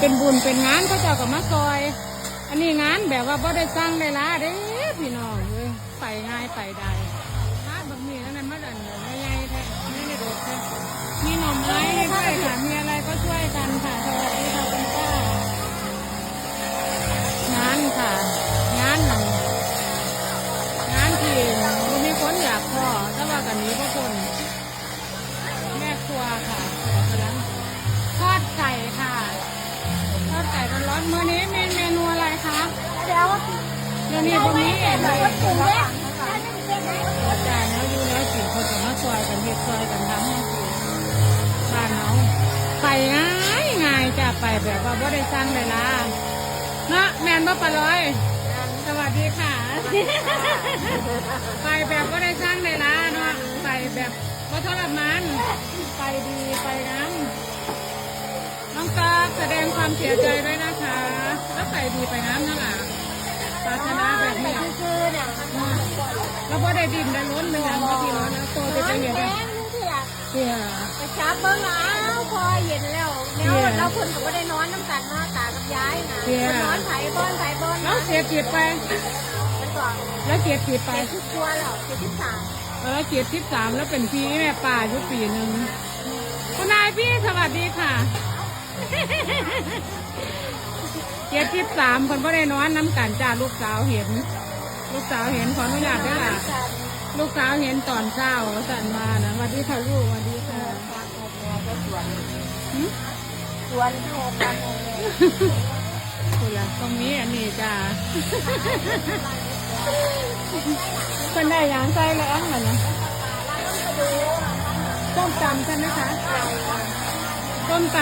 เป็นบุญเป็นงานเขาเจ้าก็มาซอย อันนี้งานแบบว่าบ่ได้สร้างได้ละเด้พี่น้องเอ้ยไปง่ายไปได้มาบางมีแล้วนั่นมาดันเดี๋ยวไม่ใหญ่แท้ไม่ได้โดดแท้มีหน่อไม้ให้ด้วยค่ะมีอะไรก็ช่วยกันค่ะสวัสดีค่ะคุณป้างานค่ะงานหนึ่งงานที่มีคนอยากพ่อแต่ว่ากันนี้ก็คนแม่ครัวค่ะกำลังทอดไก่ค่ะ มื้อนี้มีเมนูอะไรคะเดี๋ยวเดี๋ยวนี้พวกนี้เองเลยถุงเล็กอาจารย์แล้วอยู่แล้วสี่คนจะมาซอยกันเฮ็ดซอยกันทำให้สิบ้านเนาไปง่ายง่ายจะไปแบบว่าบ่ได้สร้างเลยล่ะเนาะแมนบ่ปลาร้อยสวัสดีค่ะ ไปแบบบ่ได้สร้างเลยล่ะเนาะไปแบบบ่ทรมานไปดีไปน้ำน้องตาแสดงความเสียใจด้วยนะ คะแล้วไปดีไปน้ำนั่นแหละปรารถนาแบบนี้คือเนี่ยแล้วพอได้ดินได้ล้นเลยนะบางทีแล้วนะตัวจะร้อเป็นนยังไงเถื่อเสียไปจับเบิ้งแล้วพอเย็นแล้วแล้วเราคนก็ไม่ได้นอนน้ำกันมาตากับย้ายนะนอนไถบอนไถบอนแล้วเสียจิตไปแล้วเสียจิไปเป็นทุกตัวแล้วเป็นที่สามแล้วเกียรติสามแล้วเป็นพี่แม่ป่าอยู่ปีหนึ่งคุณนายพี่สวัสดีค่ะ เกียรติสิบสามคนพ่ได้นอนน้ำกันจ้าลูกสาวเห็น ลูกสาวเห็นขออนุญาตด้วยล่ะลูกสาวเห็นตอนเช้าสั่นมานะสวัสดีค่ะลูกสวัสดีค่ะหึสวนโทรกันคุณล่ะตรงนี้อันนี้จ้าคนได้ยางใส่แล้วเหรอนะต้มตำใช่ไหมคะ ต้มต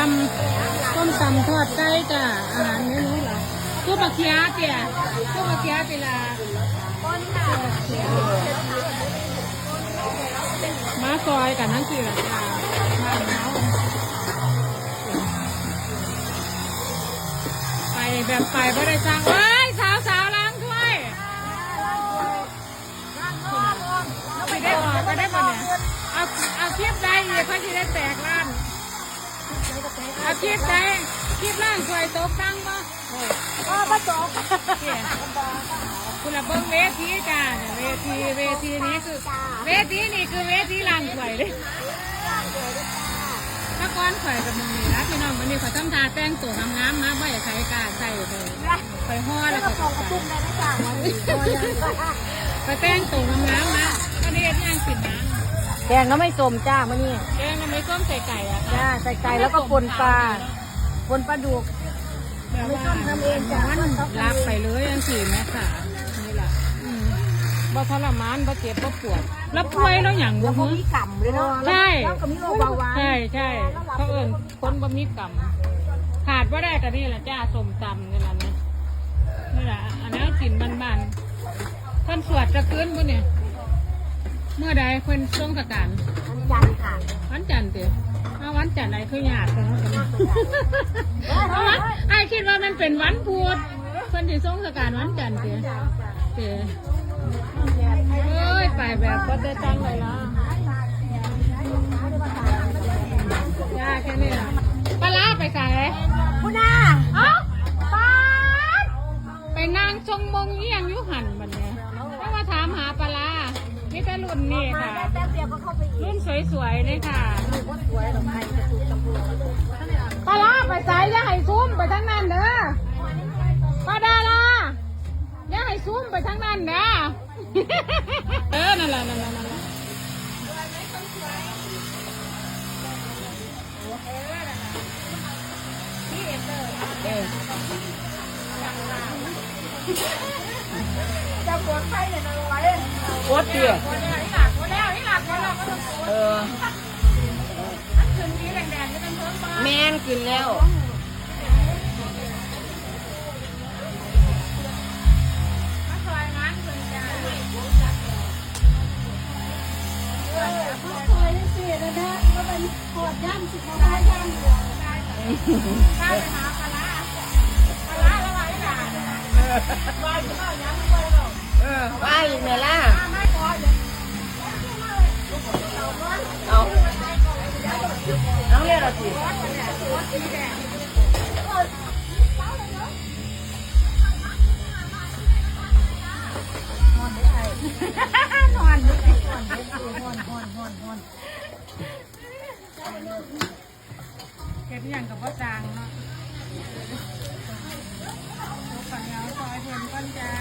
ำต้มตำทอดไก่จ้าอาหารเมนูเหรอตู้ปลาเคียเตี่ยตู้ปลาเคียเวลาคนค่ะมาซอยกันนั่นคือละจ้าบ้าเนาไปแบบไปไม่ได้สร้างเอ้ยสาวสาวๆล้างถ้วยไม่ได้ออกก็ได้ปะเนี่ยเอาเอาเทียบได้เลยเขาจะได้แตกร้านเอาเทียบได้เทียบร้านสวยโต๊ะตั้งปะอ๋อประจบเนี่ยคุณละเบิ้งเวทีจ้าเนี่ยเวทีเวทีนี้คือ เวทีนี่คือเวทีร้านสวยเลยถ้าก้อนข่อยกับมึงนี่นะพี่น้องวันนี้เขาทำทาแต่งตัวงามๆมาบ่อยใครกล้าใส่ไปไปห่อแล้วกก็ระโปรงกระตุ้มได้ไหมจ้าวันนี้ไปแต่งตัวงามๆนะก็ได้ย่างกินน้ำ แกงก็ไม่สมจ้ามื่อนี้แกงน้ำไม่ส้มใส่ไก่อะค่ะจ้าใส่ไก่แล้วก็ปนปลาปนปลาดุกแบบว่าทำเองจ้ะมันรับไปเลยยังสี่แม่ค่ะนี่แหละอืมบ่ทรมานบ่เจ็บบ่ปวดแล้วป่วยแล้วอย่างแล้บ่วก็ฮึ มีกำเลยเนาะใช่ แล้วก็มีโรคเบาหวานใช่ใช่เขาเอิ้นคนบ่มีกรรมขาดบ่ได้ก็นี่แหละจ้าสมตำนี่แหละนะนี่แหละอันนี้กินบ้านๆเพิ่นสวดจะคืนบ่เนี่ย เมื่อใดเพิ่นทรงสการอันจันทร์ค่ะวันจันทร์เตะเอาวันจันทร์ไหนคือยากเนาะเอาวะไอ้คิดว่ามันเป็นวันพุธคนที่ทรงสการวันจันทร์เตะเตะเอ้ยไปแบบก็ได้ตั้งเลยละ รุ่นนี่มาค่ะได้แป๊บเดียวก็เข้าไปอีกรุ่นสวยๆเลยค่ะลูกว่าสวยหรอกใครจะถูกตำรวจปลาร้าไปใส่อย่าให้ซุ่มไปทั้งนั้นเด้อปลาดาล่ะอย่าให้ซุ่มไปทั้งนั้นเด้อเออนั่นแหละนั่นแหละนั่นแหละเออจะปวดไข้เลยนะไว้โคตรเตี้ย เอออันคืนนี้แดงๆก็ต้องเพิ่มมาแมนกินแล้วมาซอยงานคืนจ้าเคยเสียนะนะก็เป็นปวดย่ำสิบโมงได้ย่ำเลยข้าไปหาปลาร้าปลาร้าแล้วไว้ด่าว่าจะเอายังไม่ไปหรอกเออว่าอีกไหมล่ะไม่พอเดี๋ยว ละทีนอนนอนนอนนอนนอนนอนเก็บอย่างกับว่าจางเนาะฝั่งเงาซอยเพลินก้อนจ้า